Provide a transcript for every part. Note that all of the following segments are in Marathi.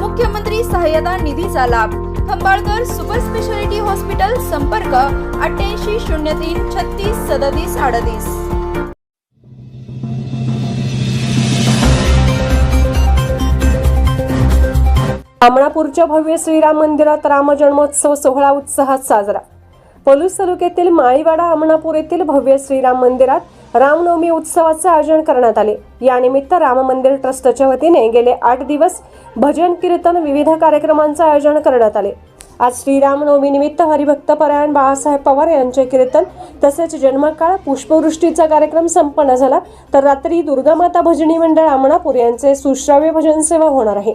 मुख्यमंत्री सहाय्यता निधीचा लाभ. खंबाळकर सुपर स्पेशालिटी हॉस्पिटल संपर्क अठ्ठ्याऐंशी शून्य तीन छत्तीस सदतीस अडतीस. आमणापूरच्या भव्य श्रीराम मंदिरात रामजन्मोत्सव सोहळा उत्साहात साजरा. पलूस तालुक्यातील माळीवाडा आमणापूर येथील भव्य श्रीराम मंदिरात रामनवमी उत्सवाचे आयोजन करण्यात आले. यानिमित्त राम मंदिर ट्रस्टच्या वतीने गेले आठ दिवस भजन कीर्तन विविध कार्यक्रमांचे आयोजन करण्यात आले. आज श्रीरामनवमीनिमित्त हरिभक्त परायण बाळासाहेब पवार यांचे कीर्तन तसेच जन्मकाळ पुष्पवृष्टीचा कार्यक्रम संपन्न झाला. तर रात्री दुर्गामाता भजनी मंडळ आमणापूर यांचे सुश्राव्य भजन सेवा होणार आहे.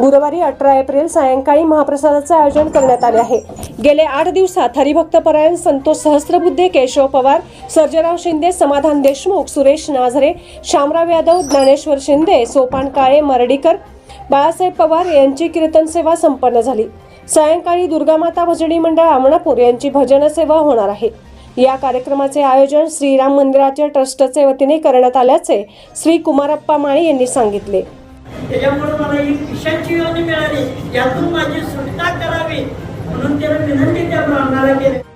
गुरुवारी अठरा एप्रिल सायंकाळी महाप्रसादाचं आयोजन करण्यात आले आहे. गेले आठ दिवसात हरिभक्त परायण संतोष सहस्त्रबुद्धे केशव पवार सर्जराव शिंदे समाधान देशमुख सुरेश नाझरे शामराव यादव ज्ञानेश्वर शिंदे सोपान काळे मरडीकर बाळासाहेब पवार यांची कीर्तन सेवा संपन्न झाली. सायंकाळी दुर्गामाता भजनी मंडळ आमणापूर यांची भजन सेवा होणार आहे. या कार्यक्रमाचे आयोजन श्रीराम मंदिराच्या ट्रस्टचे वतीने करण्यात आल्याचे श्री कुमारप्पा माळी यांनी सांगितले. त्याच्यामुळे मला ही विषाची योजना मिळाली यातून माझी सुटका करावी म्हणून त्याला विनंती त्या ब्राह्मणाला केली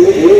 Yeah.